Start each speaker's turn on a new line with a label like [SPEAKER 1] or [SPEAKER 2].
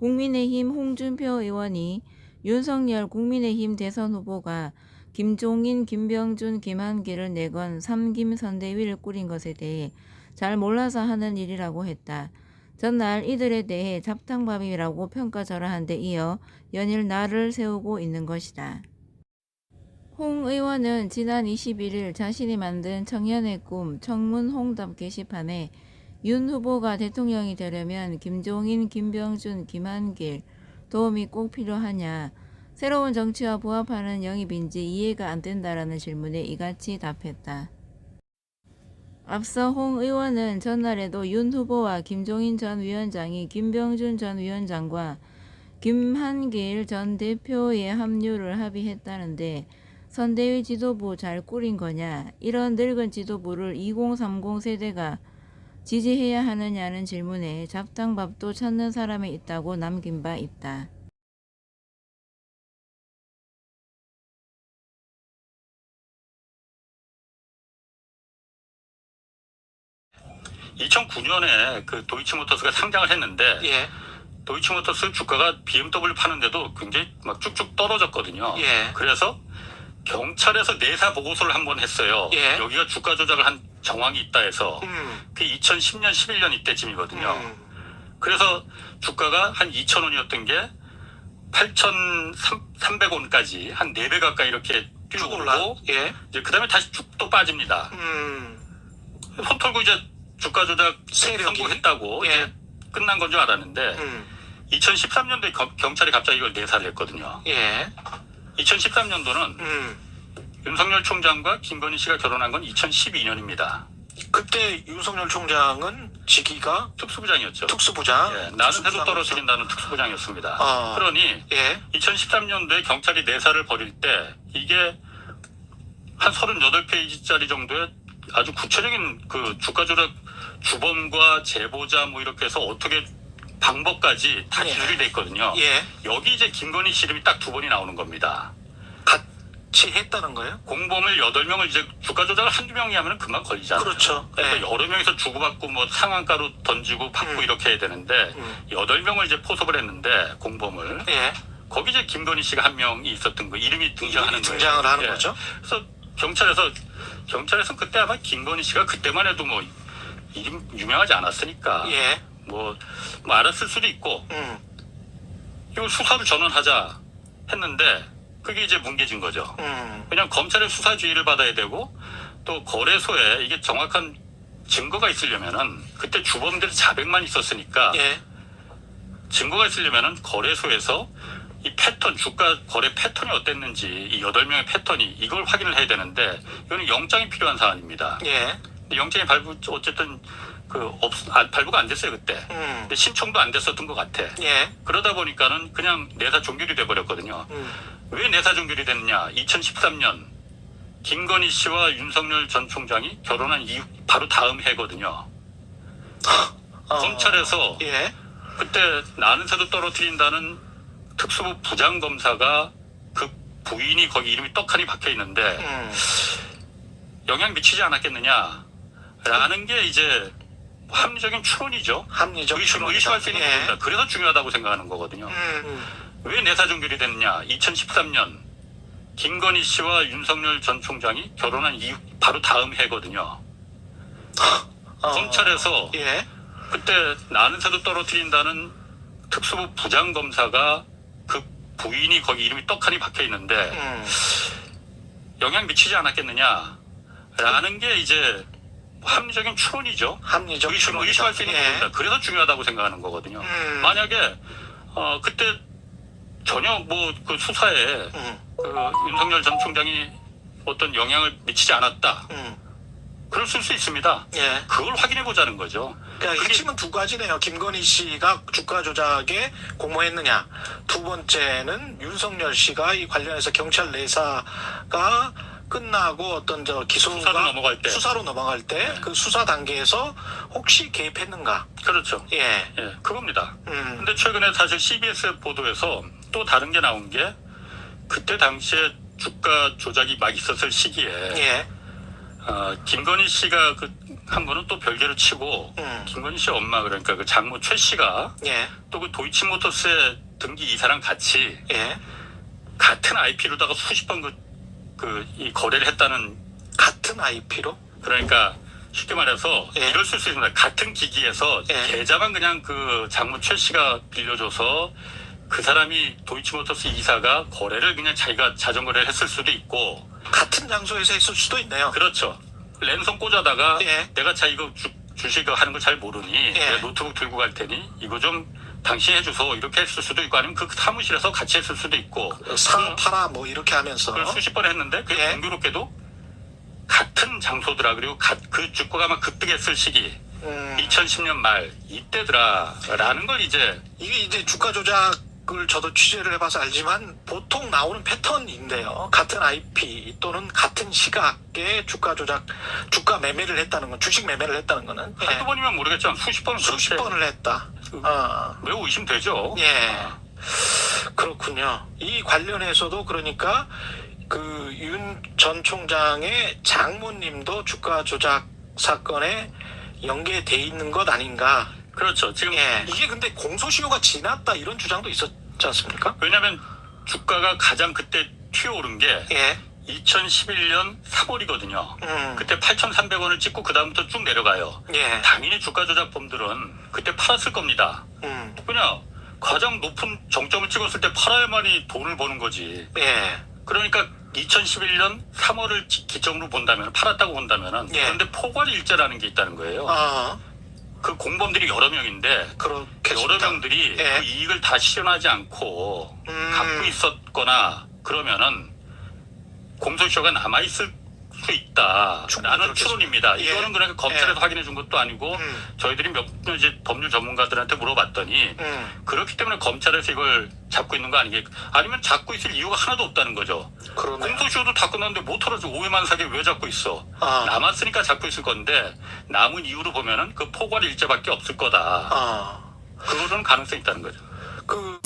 [SPEAKER 1] 국민의힘 홍준표 의원이 윤석열 국민의힘 대선 후보가 김종인, 김병준, 김한길을 내건 삼김 선대위를 꾸린 것에 대해 잘 몰라서 하는 일이라고 했다. 전날 이들에 대해 잡탕밥이라고 평가절하한 데 이어 연일 날을 세우고 있는 것이다. 홍 의원은 지난 21일 자신이 만든 청년의 꿈 청문 홍답 게시판에 윤 후보가 대통령이 되려면 김종인, 김병준, 김한길 도움이 꼭 필요하냐 새로운 정치와 부합하는 영입인지 이해가 안 된다라는 질문에 이같이 답했다. 앞서 홍 의원은 전날에도 윤 후보와 김종인 전 위원장이 김병준 전 위원장과 김한길 전 대표의 합류를 합의했다는데 선대위 지도부 잘 꾸린 거냐 이런 늙은 지도부를 2030 세대가 지지해야 하느냐는 질문에 잡탕밥도 찾는 사람이 있다고 남긴 바 있다.
[SPEAKER 2] 2009년에 그 도이치모터스가 상장을 했는데
[SPEAKER 3] 예,
[SPEAKER 2] 도이치모터스 주가가 BMW 파는데도 굉장히 막 쭉쭉 떨어졌거든요.
[SPEAKER 3] 예.
[SPEAKER 2] 그래서 경찰에서 내사 보고서를 한 번 했어요.
[SPEAKER 3] 예.
[SPEAKER 2] 여기가 주가 조작을 한 정황이 있다 해서
[SPEAKER 3] 음,
[SPEAKER 2] 그 2010년 11년 이때쯤이거든요.
[SPEAKER 3] 음,
[SPEAKER 2] 그래서 주가가 한 2,000원이었던 게 8,300원까지 한 4배 가까이 이렇게
[SPEAKER 3] 쭉
[SPEAKER 2] 뛰고
[SPEAKER 3] 올라.
[SPEAKER 2] 오르고
[SPEAKER 3] 예,
[SPEAKER 2] 이제 그다음에 다시 쭉 또 빠집니다.
[SPEAKER 3] 음,
[SPEAKER 2] 손 털고 이제 주가 조작
[SPEAKER 3] 세력이.
[SPEAKER 2] 선고했다고
[SPEAKER 3] 예.
[SPEAKER 2] 이제 끝난 건 줄 알았는데
[SPEAKER 3] 음,
[SPEAKER 2] 2013년도에 경찰이 갑자기 이걸 내사를 했거든요.
[SPEAKER 3] 예,
[SPEAKER 2] 2013년도는
[SPEAKER 3] 음.
[SPEAKER 2] 윤석열 총장과 김건희 씨가 결혼한 건 2012년입니다.
[SPEAKER 3] 그때 윤석열 총장은 직위가
[SPEAKER 2] 특수부장이었죠.
[SPEAKER 3] 특수부장.
[SPEAKER 2] 예, 나는
[SPEAKER 3] 특수부장으로서-
[SPEAKER 2] 떨어뜨린다는 특수부장이었습니다.
[SPEAKER 3] 아.
[SPEAKER 2] 그러니
[SPEAKER 3] 예,
[SPEAKER 2] 2013년도에 경찰이 내사를 벌일 때 이게 한 38페이지짜리 정도의 아주 구체적인 그 주가 조작 주범과 제보자 뭐 이렇게 해서 어떻게 방법까지 다
[SPEAKER 3] 예.
[SPEAKER 2] 기술이 돼 있거든요.
[SPEAKER 3] 예,
[SPEAKER 2] 여기 이제 김건희 씨 이름이 딱 두 번이 나오는 겁니다.
[SPEAKER 3] 같이 했다는 거예요?
[SPEAKER 2] 공범을 8명을 이제 주가 조작 을 한두 명이 하면 금방 걸리잖아요.
[SPEAKER 3] 그렇죠.
[SPEAKER 2] 그러니까
[SPEAKER 3] 예,
[SPEAKER 2] 여러 명이서 주고받고 뭐 상한가로 던지고 받고
[SPEAKER 3] 음.
[SPEAKER 2] 이렇게 해야 되는데
[SPEAKER 3] 음.
[SPEAKER 2] 여덟 명을 이제 포섭을 했는데 공범을
[SPEAKER 3] 예,
[SPEAKER 2] 거기 이제 김건희 씨가 한 명이 있었던 거 이름이 등장하는
[SPEAKER 3] 이름이
[SPEAKER 2] 거예요.
[SPEAKER 3] 등장을 하는
[SPEAKER 2] 예.
[SPEAKER 3] 거죠.
[SPEAKER 2] 그래서 경찰에서 경찰에서 그때 아마 김건희 씨가 그때만 해도 뭐 이름 유명하지 않았으니까
[SPEAKER 3] 예,
[SPEAKER 2] 뭐, 뭐 알았을 수도 있고
[SPEAKER 3] 음,
[SPEAKER 2] 이걸 수사를 전환하자 했는데 그게 이제 뭉개진 거죠.
[SPEAKER 3] 음,
[SPEAKER 2] 그냥 검찰의 수사 지휘를 받아야 되고 또 거래소에 이게 정확한 증거가 있으려면은 그때 주범들이 자백만 있었으니까
[SPEAKER 3] 예,
[SPEAKER 2] 증거가 있으려면은 거래소에서 이 패턴 주가 거래 패턴이 어땠는지 이 여덟 명의 패턴이 이걸 확인을 해야 되는데 이거는 영장이 필요한 사안입니다.
[SPEAKER 3] 예,
[SPEAKER 2] 근데 영장이 발부 어쨌든 그 없, 아, 발부가 안 됐어요 그때.
[SPEAKER 3] 음,
[SPEAKER 2] 근데 신청도 안 됐었던 것 같아.
[SPEAKER 3] 예,
[SPEAKER 2] 그러다 보니까는 그냥 내사 종결이 돼 버렸거든요.
[SPEAKER 3] 음,
[SPEAKER 2] 왜 내사 종결이 됐느냐? 2013년 김건희 씨와 윤석열 전 총장이 결혼한 이후 바로 다음 해거든요.
[SPEAKER 3] 어,
[SPEAKER 2] 검찰에서
[SPEAKER 3] 예,
[SPEAKER 2] 그때 나는 새도 떨어뜨린다는 특수부 부장 검사가 그 부인이 거기 이름이 떡하니 박혀 있는데
[SPEAKER 3] 음,
[SPEAKER 2] 영향 미치지 않았겠느냐라는 게 이제 합리적인 추론이죠.
[SPEAKER 3] 합리적
[SPEAKER 2] 의심, 의심할 수 있는
[SPEAKER 3] 예,
[SPEAKER 2] 겁니다. 그래서 중요하다고 생각하는 거거든요.
[SPEAKER 3] 음, 음,
[SPEAKER 2] 왜 내사 종결이 됐느냐? 2013년 김건희 씨와 윤석열 전 총장이 결혼한 이후 바로 다음 해거든요.
[SPEAKER 3] 어,
[SPEAKER 2] 검찰에서
[SPEAKER 3] 예,
[SPEAKER 2] 그때 나는 새도 떨어뜨린다는 특수부 부장 검사가 그 부인이 거기 이름이 떡하니 박혀 있는데
[SPEAKER 3] 음,
[SPEAKER 2] 영향 미치지 않았겠느냐라는 게 이제 합리적인 추론이죠.
[SPEAKER 3] 합리적
[SPEAKER 2] 의심,
[SPEAKER 3] 추론이다.
[SPEAKER 2] 의심할 수 있는
[SPEAKER 3] 예,
[SPEAKER 2] 겁니다. 그래서 중요하다고 생각하는 거거든요.
[SPEAKER 3] 음,
[SPEAKER 2] 만약에 어 그때 전혀 뭐 그 수사에
[SPEAKER 3] 음,
[SPEAKER 2] 그 윤석열 전 총장이 어떤 영향을 미치지 않았다.
[SPEAKER 3] 음,
[SPEAKER 2] 그럴 수 있습니다.
[SPEAKER 3] 예.
[SPEAKER 2] 그걸 확인해 보자는 거죠.
[SPEAKER 3] 그러니까
[SPEAKER 2] 그게-
[SPEAKER 3] 핵심은 두 가지네요. 김건희 씨가 주가 조작에 공모했느냐. 두 번째는 윤석열 씨가 이 관련해서 경찰 내사가 끝나고 어떤 저 기소가
[SPEAKER 2] 수사로 넘어갈 때.
[SPEAKER 3] 수사로 넘어갈 때그 수사 단계에서 혹시 개입했는가.
[SPEAKER 2] 그렇죠.
[SPEAKER 3] 예.
[SPEAKER 2] 예, 그겁니다.
[SPEAKER 3] 음.
[SPEAKER 2] 근데 최근에 사실 CBS 보도에서 또 다른 게 나온 게 그때 당시에 주가 조작이 막 있었을 시기에
[SPEAKER 3] 예.
[SPEAKER 2] 어, 김건희 씨가 그 한 거는 또 별개로 치고
[SPEAKER 3] 음.
[SPEAKER 2] 김건희 씨 엄마 그러니까 그 장모 최 씨가
[SPEAKER 3] 예.
[SPEAKER 2] 또그 도이치모터스의 등기 이사랑 같이
[SPEAKER 3] 예.
[SPEAKER 2] 같은 IP로다가 수십 번 그 그 이 거래를 했다는
[SPEAKER 3] 같은 IP로?
[SPEAKER 2] 그러니까 쉽게 말해서
[SPEAKER 3] 예.
[SPEAKER 2] 이럴 수 있습니다. 같은 기기에서
[SPEAKER 3] 예.
[SPEAKER 2] 계좌만 그냥 그 장모 최 씨가 빌려줘서 그 사람이 도이치모터스 이사가 거래를 그냥 자기가 자전거를 했을 수도 있고
[SPEAKER 3] 같은 장소에서 있을 수도 있네요.
[SPEAKER 2] 그렇죠. 랜선 꽂아다가
[SPEAKER 3] 예.
[SPEAKER 2] 내가 자 이거 주, 주식 하는 거잘 모르니
[SPEAKER 3] 예.
[SPEAKER 2] 노트북 들고 갈 테니 이거 좀 당신 해줘서 이렇게 했을 수도 있고 아니면 그 사무실에서 같이 했을 수도 있고
[SPEAKER 3] 사 팔아 뭐 이렇게 하면서
[SPEAKER 2] 그걸 수십 번 했는데 그
[SPEAKER 3] 예.
[SPEAKER 2] 공교롭게도 같은 장소더라 그리고 가- 그 주가가 막 급등했을 시기
[SPEAKER 3] 음,
[SPEAKER 2] 2010년 말 이때더라라는 걸 이제
[SPEAKER 3] 이게 이제 주가 조작 을 저도 취재를 해봐서 알지만 보통 나오는 패턴인데요. 같은 IP 또는 같은 시각에 주가 조작, 주가 매매를 했다는 건 주식 매매를 했다는 거는 예,
[SPEAKER 2] 한두 번이면 모르겠지만 수십 번은
[SPEAKER 3] 수십
[SPEAKER 2] 그렇게
[SPEAKER 3] 번을 했다.
[SPEAKER 2] 그-
[SPEAKER 3] 아,
[SPEAKER 2] 매우 의심되죠.
[SPEAKER 3] 예.
[SPEAKER 2] 아,
[SPEAKER 3] 그렇군요. 이 관련해서도 그러니까 그 윤 전 총장의 장모님도 주가 조작 사건에 연계돼 있는 것 아닌가.
[SPEAKER 2] 그렇죠. 지금
[SPEAKER 3] 예. 이게 근데 공소시효가 지났다 이런 주장도 있었지 않습니까?
[SPEAKER 2] 왜냐하면 주가가 가장 그때 튀어오른 게
[SPEAKER 3] 예.
[SPEAKER 2] 2011년 3월이거든요.
[SPEAKER 3] 음.
[SPEAKER 2] 그때 8,300원을 찍고 그 다음부터 쭉 내려가요.
[SPEAKER 3] 예.
[SPEAKER 2] 당연히 주가 조작범들은 그때 팔았을 겁니다.
[SPEAKER 3] 음.
[SPEAKER 2] 그냥 가장 높은 정점을 찍었을 때 팔아야만이 돈을 버는 거지.
[SPEAKER 3] 예.
[SPEAKER 2] 그러니까 2011년 3월을 기점으로 본다면 팔았다고 본다면은
[SPEAKER 3] 예.
[SPEAKER 2] 그런데 포괄 일자라는 게 있다는 거예요.
[SPEAKER 3] 아,
[SPEAKER 2] 그 공범들이 여러 명인데
[SPEAKER 3] 그렇겠습니다.
[SPEAKER 2] 여러 명들이
[SPEAKER 3] 예.
[SPEAKER 2] 그 이익을 다 실현하지 않고
[SPEAKER 3] 음.
[SPEAKER 2] 갖고 있었거나 그러면은 공소시효가 남아 있을 있다라는
[SPEAKER 3] 그렇겠습니다.
[SPEAKER 2] 추론입니다.
[SPEAKER 3] 예.
[SPEAKER 2] 이거는 그러니까 검찰에서
[SPEAKER 3] 예.
[SPEAKER 2] 확인해 준 것도 아니고
[SPEAKER 3] 음.
[SPEAKER 2] 저희들이 몇 이제 법률 전문가들한테 물어봤더니
[SPEAKER 3] 음.
[SPEAKER 2] 그렇기 때문에 검찰에서 이걸 잡고 있는 거 아니겠? 아니면 잡고 있을 이유가 하나도 없다는 거죠.
[SPEAKER 3] 그러네.
[SPEAKER 2] 공소시효도 다 끝났는데 못 털어줘 오해만 사게 왜 잡고 있어?
[SPEAKER 3] 아.
[SPEAKER 2] 남았으니까 잡고 있을 건데 남은 이유로 보면은 그 포괄 일자밖에 없을 거다.
[SPEAKER 3] 아.
[SPEAKER 2] 그거는 가능성이 있다는 거죠.
[SPEAKER 3] 그